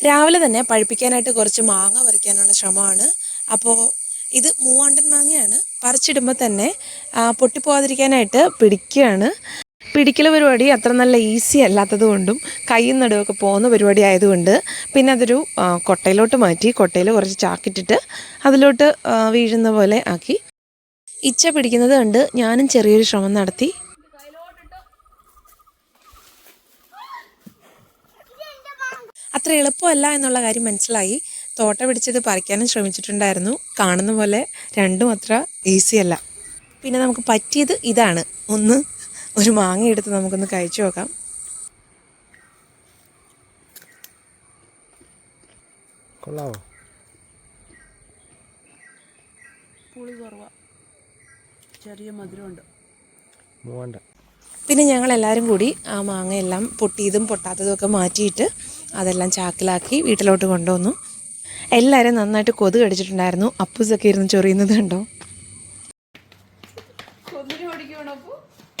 രാവിലെ തന്നെ പഴുപ്പിക്കാനായിട്ട് കുറച്ച് മാങ്ങ പറിക്കാനുള്ള ശ്രമമാണ്. അപ്പോൾ ഇത് മൂവാണ്ടൻ മാങ്ങയാണ്. പറിച്ചിടുമ്പോൾ തന്നെ പൊട്ടിപ്പോവാതിരിക്കാനായിട്ട് പിടിക്കുകയാണ് പിടിക്കൽ പരിപാടി അത്ര നല്ല ഈസി അല്ലാത്തത് കൊണ്ടും കൈയും നടുവൊക്കെ പോകുന്ന പരിപാടി ആയതുകൊണ്ട് പിന്നെ അതൊരു കൊട്ടയിലോട്ട് മാറ്റി കൊട്ടയിൽ കുറച്ച് ചാക്കിട്ടിട്ട് അതിലോട്ട് വീഴുന്ന പോലെ ആക്കി. ഇച്ച പിടിക്കുന്നത് കണ്ട് ഞാനും ചെറിയൊരു ശ്രമം നടത്തി. അത്ര എളുപ്പമല്ല എന്നുള്ള കാര്യം മനസ്സിലായി. തോട്ട പിടിച്ചത് പറിക്കാനും ശ്രമിച്ചിട്ടുണ്ടായിരുന്നു. കാണുന്ന പോലെ രണ്ടും അത്ര ഈസി അല്ല. പിന്നെ നമുക്ക് പറ്റിയത് ഇതാണ്. ഒന്ന് ഒരു മാങ്ങ എടുത്ത് നമുക്കൊന്ന് കഴിച്ചു നോക്കാം. കൊള്ളാവോ? പുളി കുറവാ. ചെറിയ മധുരമുണ്ട്. മൂവണ്ട പിന്നെ ഞങ്ങൾ എല്ലാവരും കൂടി ആ മാങ്ങയെല്ലാം പൊട്ടിയതും പൊട്ടാത്തതും ഒക്കെ മാറ്റിയിട്ട് അതെല്ലാം ചാക്കിലാക്കി വീട്ടിലോട്ട് കൊണ്ടുവന്നു. എല്ലാവരും നന്നായിട്ട് കൊതു കടിച്ചിട്ടുണ്ടായിരുന്നു. അപ്പൂസൊക്കെ ഇരുന്ന് ചൊറിയുന്നത് കണ്ടോ?